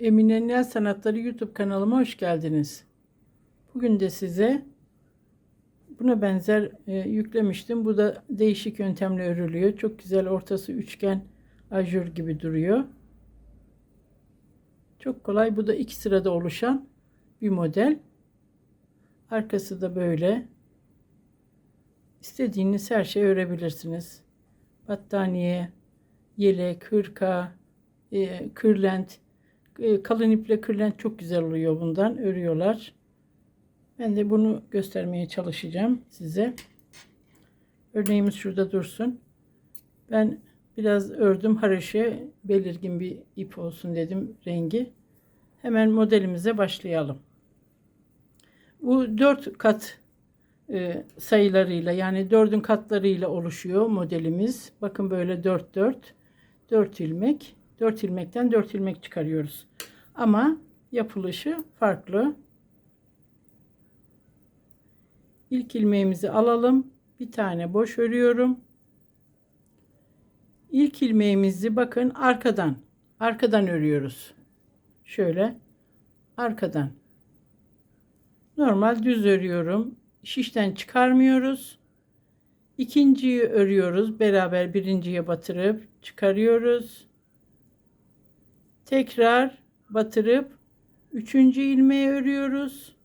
Emine Nel Sanatları YouTube kanalıma hoş geldiniz. Bugün de size buna benzer e, yüklemiştim. Bu da değişik yöntemle örülüyor. Çok güzel ortası üçgen ajur gibi duruyor. Çok kolay. Bu da iki sırada oluşan bir model. Arkası da böyle. İstediğiniz her şeyi örebilirsiniz. Battaniye, yelek, hırka, e, kırlent, kalın iple kırlent çok güzel oluyor bundan. Örüyorlar. Ben de bunu göstermeye çalışacağım size. Örneğimiz şurada dursun. Ben biraz ördüm haroşa belirgin bir ip olsun dedim rengi. Hemen modelimize başlayalım. Bu dört kat e, sayılarıyla yani dördün katlarıyla oluşuyor modelimiz. Bakın böyle dört dört dört ilmek. Dört ilmekten dört ilmek çıkarıyoruz. Ama yapılışı farklı. İlk ilmeğimizi alalım. Bir tane boş örüyorum. İlk ilmeğimizi bakın arkadan arkadan örüyoruz. Şöyle arkadan. Normal düz örüyorum. Şişten çıkarmıyoruz. İkinciyi örüyoruz. Beraber birinciye batırıp çıkarıyoruz. Tekrar batırıp üçüncü ilmeği örüyoruz.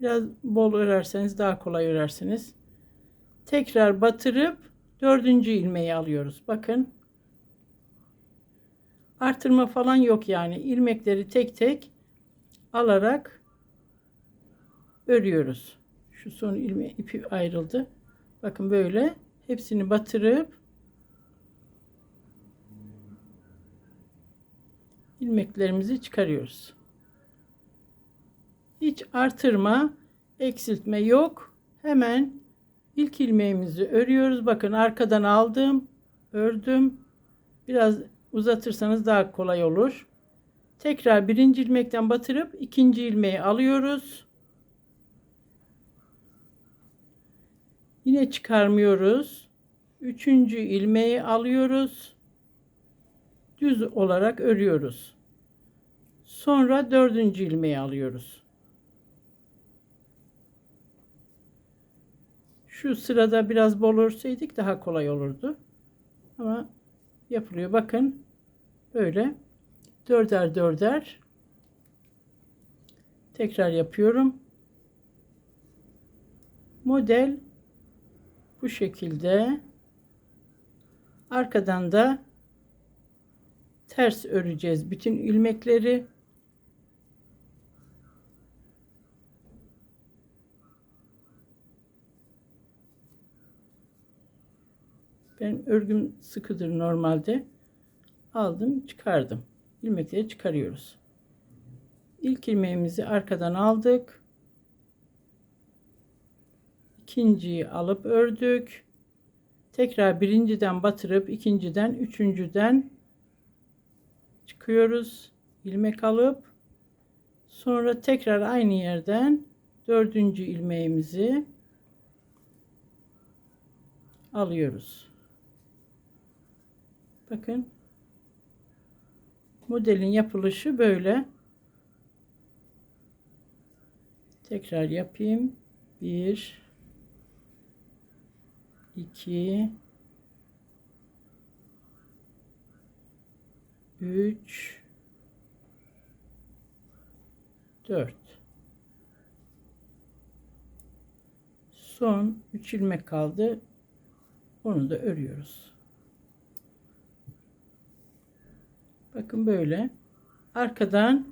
Biraz bol örerseniz daha kolay örersiniz. Tekrar batırıp dördüncü ilmeği alıyoruz. Bakın. Artırma falan yok yani. ilmekleri tek tek alarak örüyoruz. Şu son ilme ipi ayrıldı. Bakın böyle hepsini batırıp ilmeklerimizi çıkarıyoruz. Hiç artırma, eksiltme yok. Hemen ilk ilmeğimizi örüyoruz. Bakın arkadan aldım, ördüm. Biraz uzatırsanız daha kolay olur. Tekrar birinci ilmekten batırıp ikinci ilmeği alıyoruz. Yine çıkarmıyoruz. Üçüncü ilmeği alıyoruz. Düz olarak örüyoruz. Sonra dördüncü ilmeği alıyoruz. Şu sırada biraz bol örseydik daha kolay olurdu. Ama yapılıyor. Bakın böyle dörder dörder tekrar yapıyorum. Model bu şekilde arkadan da ters öreceğiz bütün ilmekleri ben örgüm sıkıdır normalde. Aldım çıkardım. İlmekleri çıkarıyoruz. İlk ilmeğimizi arkadan aldık. İkinciyi alıp ördük. Tekrar birinciden batırıp ikinciden üçüncüden çıkıyoruz. İlmek alıp sonra tekrar aynı yerden dördüncü ilmeğimizi alıyoruz bakın. Modelin yapılışı böyle. Tekrar yapayım. 1 2 3 4 son 3 ilmek kaldı. Onu da örüyoruz bakın böyle. Arkadan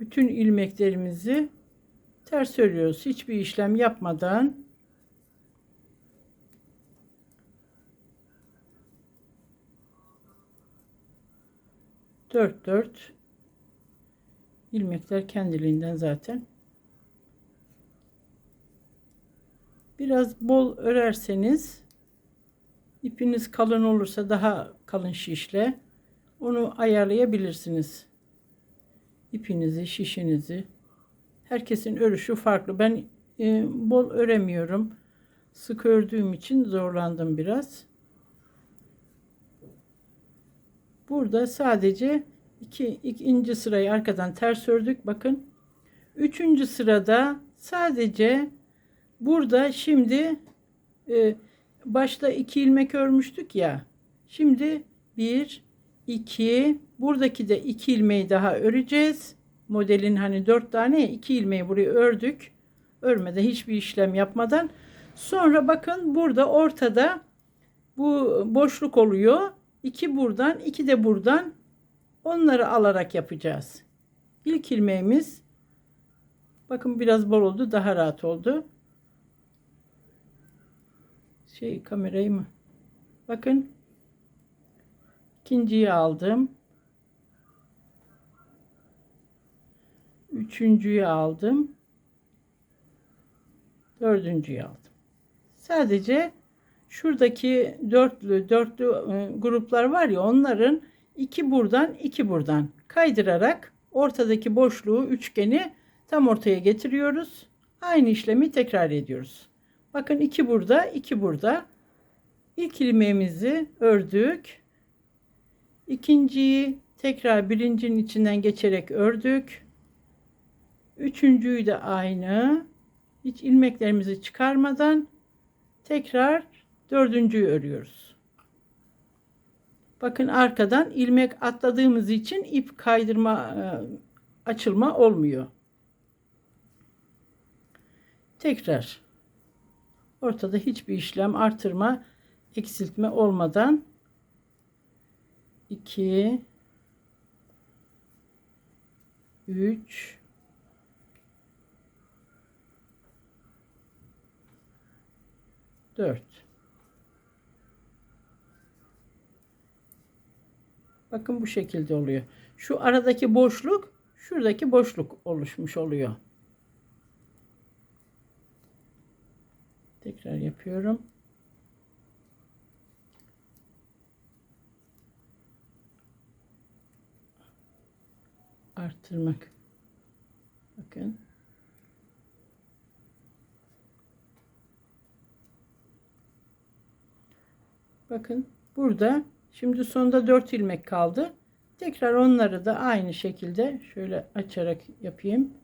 bütün ilmeklerimizi ters örüyoruz. Hiçbir işlem yapmadan. Dört dört. İlmekler kendiliğinden zaten. Biraz bol örerseniz ipiniz kalın olursa daha kalın şişle onu ayarlayabilirsiniz ipinizi şişinizi herkesin örüşü farklı ben e, bol öremiyorum sık ördüğüm için zorlandım biraz Burada sadece iki, ikinci sırayı arkadan ters ördük. Bakın. Üçüncü sırada sadece burada şimdi e, başta iki ilmek örmüştük ya. Şimdi bir, iki, buradaki de iki ilmeği daha öreceğiz. Modelin hani dört tane ya, iki ilmeği buraya ördük. Örmede hiçbir işlem yapmadan. Sonra bakın burada ortada bu boşluk oluyor. İki buradan, iki de buradan. Onları alarak yapacağız. İlk ilmeğimiz bakın biraz bol oldu, daha rahat oldu. Şey kamerayı mı? Bakın ikinciyi aldım. Üçüncüyü aldım. Dördüncüyü aldım. Sadece şuradaki dörtlü dörtlü e, gruplar var ya onların iki buradan iki buradan kaydırarak ortadaki boşluğu üçgeni tam ortaya getiriyoruz. Aynı işlemi tekrar ediyoruz. Bakın iki burada iki burada. İlk ilmeğimizi ördük. İkinciyi tekrar birincinin içinden geçerek ördük. Üçüncüyü de aynı. Hiç ilmeklerimizi çıkarmadan tekrar dördüncüyü örüyoruz. Bakın arkadan ilmek atladığımız için ip kaydırma e, açılma olmuyor. Tekrar ortada hiçbir işlem artırma eksiltme olmadan 2 3 4 Bakın bu şekilde oluyor. Şu aradaki boşluk şuradaki boşluk oluşmuş oluyor. Tekrar yapıyorum. Arttırmak. Bakın. Bakın burada şimdi sonda 4 ilmek kaldı. Tekrar onları da aynı şekilde şöyle açarak yapayım.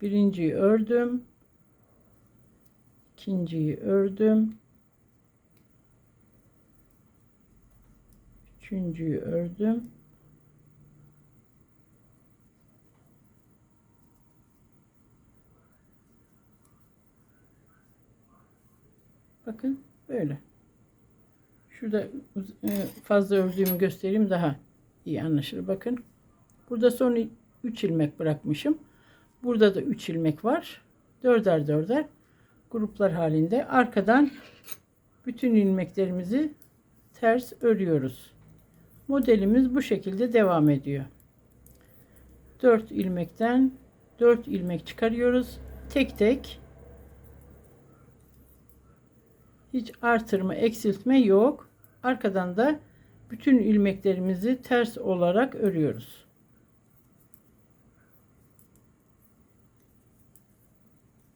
Birinciyi ördüm. ikinciyi ördüm. Üçüncüyü ördüm. Bakın böyle. Şurada e, fazla ördüğümü göstereyim daha iyi anlaşılır. Bakın. Burada son 3 ilmek bırakmışım. Burada da 3 ilmek var. Dörder dörder gruplar halinde arkadan bütün ilmeklerimizi ters örüyoruz. Modelimiz bu şekilde devam ediyor. 4 ilmekten 4 ilmek çıkarıyoruz. Tek tek hiç artırma, eksiltme yok. Arkadan da bütün ilmeklerimizi ters olarak örüyoruz.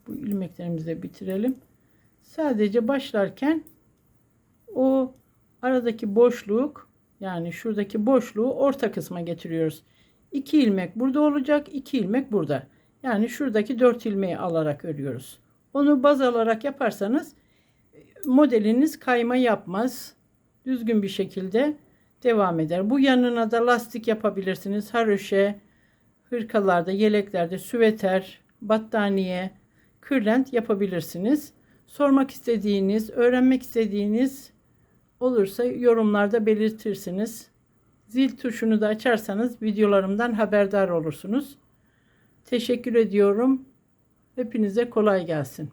Bu ilmeklerimizi de bitirelim. Sadece başlarken o aradaki boşluk yani şuradaki boşluğu orta kısma getiriyoruz. 2 ilmek burada olacak, 2 ilmek burada. Yani şuradaki 4 ilmeği alarak örüyoruz. Onu baz alarak yaparsanız modeliniz kayma yapmaz. Düzgün bir şekilde devam eder. Bu yanına da lastik yapabilirsiniz. Haroşe, hırkalarda, yeleklerde, süveter, battaniye, kırlent yapabilirsiniz. Sormak istediğiniz, öğrenmek istediğiniz olursa yorumlarda belirtirsiniz. Zil tuşunu da açarsanız videolarımdan haberdar olursunuz. Teşekkür ediyorum. Hepinize kolay gelsin.